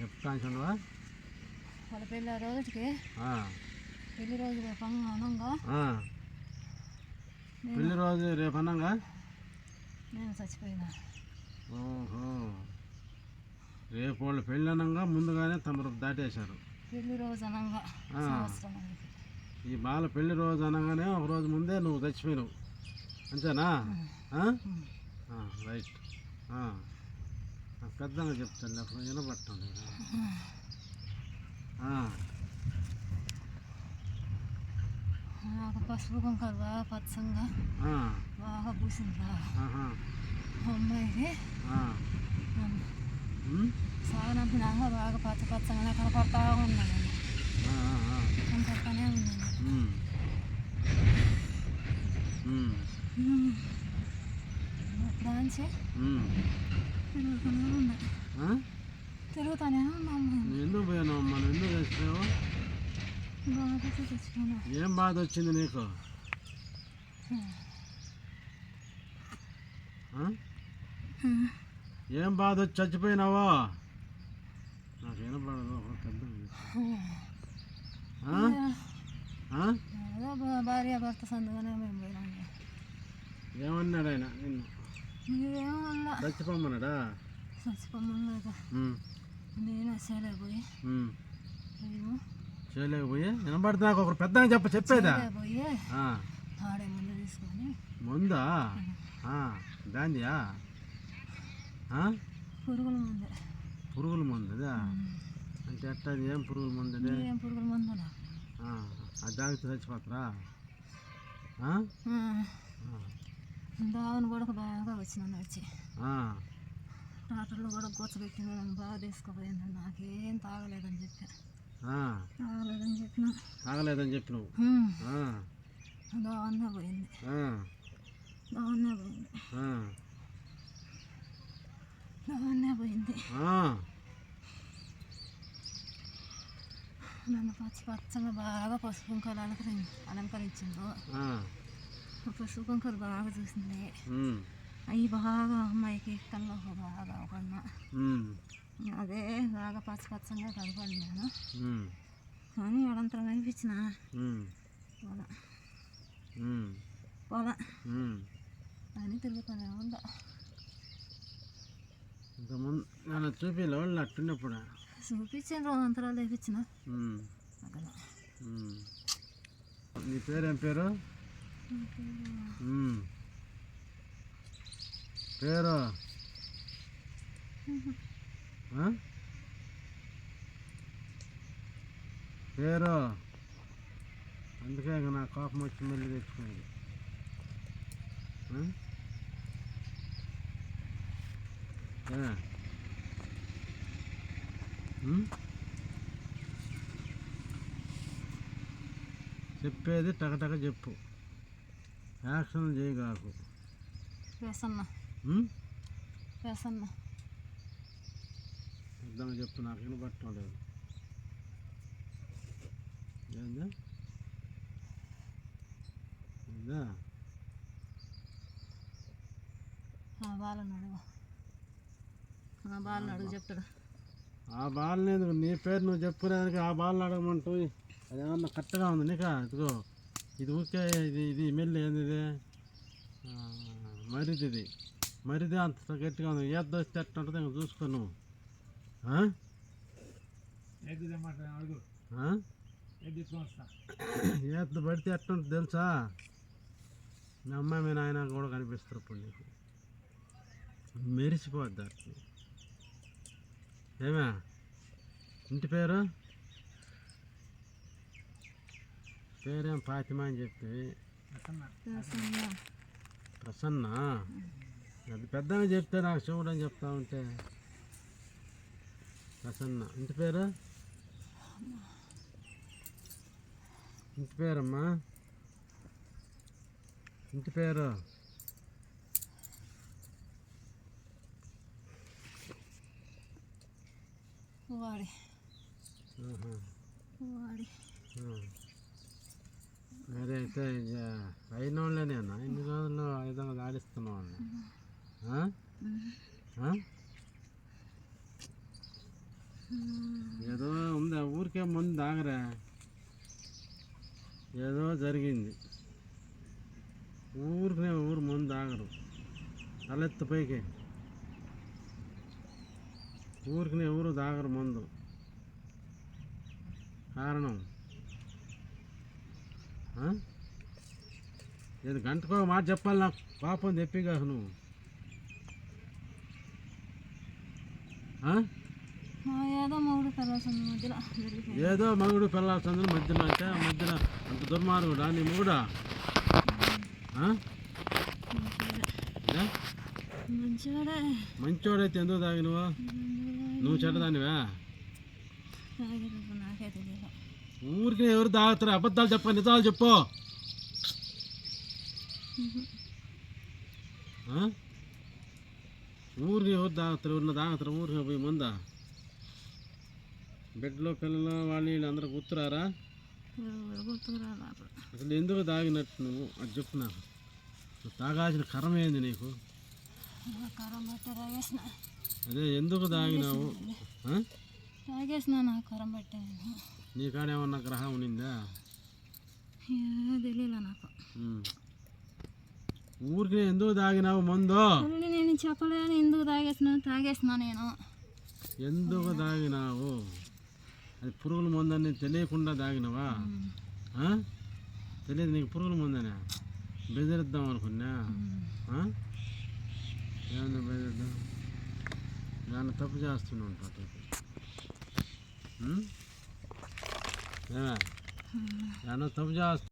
చెప్తానువా వాళ్ళ పెళ్ళి ఆ రోజుకి పెళ్ళి రోజు రేపు అనంగా పెళ్ళి రోజు రేపు అనంగా నేను చచ్చిపోయినా. ఓహో. రేపు వాళ్ళు పెళ్ళి అనంగా ముందుగానే తమరు దాటేశారు. పెళ్ళి రోజు అనంగా. ఈ బాల పెళ్ళి రోజు అనగానే ఒక రోజు ముందే నువ్వు చచ్చిపోయినావు. అంతేనా? రైట్. పెద్దగా చెప్తాను అప్పుడు వినబట్టం లేదు? నాకు పసుపు కుంకాలు బాగా పచ్చంగా. బాగా పూసిందిరా ఆహా, అమ్మాయికి సాగనంపినాక బాగా పచ్చ పచ్చగానే కనపడతా ఉన్నాను. కనపడతానే ఉన్నాను ఉమ్. తిరుగుతూనే ఎందుకు పోయినావు మనం ఎందుకు తెచ్చుకున్నా ఏం బాధ వచ్చింది నీకు? ఏం బాధ వచ్చి చచ్చిపోయినావో? నాకు వినపడదు పెద్ద భార్య భర్త సందుగానే మేము పోయినాము ఏమన్నాడు ఆయన? నిన్ను. చచ్చిపోమన్నాడా చచ్చిపోమన్నాక ఉమ్, నేను అసలే పోయి. ఉమ్. మేము చేయలేకపోయి వినపడుతుంది నాకు ఒకరు పెద్ద చెప్ప చెప్పేదా? ఆడే ముందు తీసుకొని. ముందా? ఆ? పురుగుల మందు. పురుగుల మందు అదా అంటే ఎట్టా ఏం పురుగుల మందు ఏం పురుగుల మందు అది తాగితే చచ్చిపోతారా దావని కూడా బాగా వచ్చినాను వచ్చి. డాక్టర్లు కూడా కూర్చోబెట్టిన బాగా తీసుకుపోయింది నాకేం తాగలేదని చెప్పి. తాగలేదని చెప్పిన. తాగలేదని చెప్పి నువ్వు పోయింది. ఆ, దావన్నే పోయింది. ఆ, దావన్నే పోయింది. నన్ను పచ్చి పచ్చగా బాగా పసుపు కుంకాలు అలంకరి అలంకరించిండు ఆ, పసుపు కుంకాలు బాగా చూసింది అవి బాగా అమ్మాయికి కళ్ళు బాగా ఉమ్, అదే బాగా పచ్చ పచ్చగా కనపడి నేను కానీ అడంతరం కనిపించిన పోలా పోలా. అని తిరుగుతూనే ఉందా ఇంతకుముందు నన్ను చూపిలో వాళ్ళు అట్టున్నప్పుడు చూపించిన వేపించిన ఉమ్, అక్కడ ఉమ్. నీ పేరేం పేరు ఉమ్. పేరు? పేరు? అందుకే ఇంకా నా కోపం వచ్చి మళ్ళీ తెచ్చుకునేది. చెప్పేది టకటక చెప్పు. యాక్షన్ చేయగాకు వేసన్న? వేసన్న. అర్థం చెప్పు నాకు వినబట్టం లేదు. ఏందా? ఆ బాలను అడుగు. ఆ బాలను అడుగు చెప్తాడు. ఆ బాల్ని ఎందుకు? నీ పేరు నువ్వు చెప్పుకోవడానికి ఆ బాల్ని అడగమంటూ అదేమన్నా కరెక్ట్గా ఉంది నీకా? ఇదిగో. ఇది ఊరికే ఇది ఇది మెల్లి ఏంది మరిది ఇది మరిది అంత గట్టిగా ఉంది ఏది వస్తే ఎట్ట ఉంటుంది ఇంకా చూసుకో నువ్వు ఆ? ఆ? ఏది పడితే ఎట్ట ఉంటుంది తెలుసా మీ అమ్మాయి మీ నాయన కూడా కనిపిస్తారు ఇప్పుడు నీకు మెరిసిపోద్ది అట్లా ఏమే ఇంటి పేరు పేరేం ఫాతిమా అని చెప్పి? వేసన్న ప్రసన్న. అది పెద్దగా చెప్తే నాకు చూడని చెప్తా ఉంటే. ప్రసన్న. ఇంటి పేరు? ఇంటి పేరమ్మా? ఇంటి పేరు? వాడి. వాడి. మరి అయితే ఇక అయిన వాళ్ళేనేనా ఇన్ని రోజులు ఆ విధంగా ఆడిస్తున్న వాళ్ళు ఏదో ఉంది ఆ ఊరికే మందు దాగరా ఏదో జరిగింది. ఊరికనే ఊరు ముందు తాగరు. తలెత్తు పైకి. ఊరికనే ఊరు తాగరు ముందు. కారణం? ఏది గంటకో ఒక మాట చెప్పాలి నాకు. పాపం తెప్పిగా నువ్వు. ఆ? ఆ, ఏదో మూడు కలవసం మధ్యలో ఏదో మగుడు మధ్యలో అంటే మధ్యలో అంత దుర్మార్గుడా నీ మొగుడా? మంచోడైతే ఎందుకు తాగినవా? నువ్వు చెడ్డదానివా? తాగేటప్పుడు నాకే తెలియదు. ఊరికి ఎవరు తాగుతారు? అబద్ధాలు చెప్ప నిజాలు చెప్పు. ఊరిని ఊరికి ఎవరు తాగుతారు? ఎవరిన తాగుతారు? ఊరికి పోయి ముందా? బెడ్లో పిల్లలు వాళ్ళు వీళ్ళు అందరూ కూతురారా అసలు ఎందుకు తాగినట్టు నువ్వు? అది చెప్పు నాకు. నువ్వు తాగాల్సిన కరం ఏంది నీకు? అదే ఎందుకు తాగినావు? తాగేసిన కరం కారం నీ కాడ ఏమన్నా గ్రహం ఉన్నిందా తెలియలే నాకు. ఊరికి ఎందుకు తాగినావు మందు? నేను చెప్పలేను ఎందుకు తాగేసిన తాగేసిన నేను. ఎందుకు తాగినావు? అది పురుగుల మందు అని తెలియకుండా తాగినావా? తెలియదు నీకు పురుగుల మందనే బెదిరిద్దాం అనుకున్నా? ఏమన్నా బెదిరిద్దాం? ఏమన్నా తప్పు చేస్తున్నావు పాటు ఏమే ఏమన్నా తప్పు చేస్తా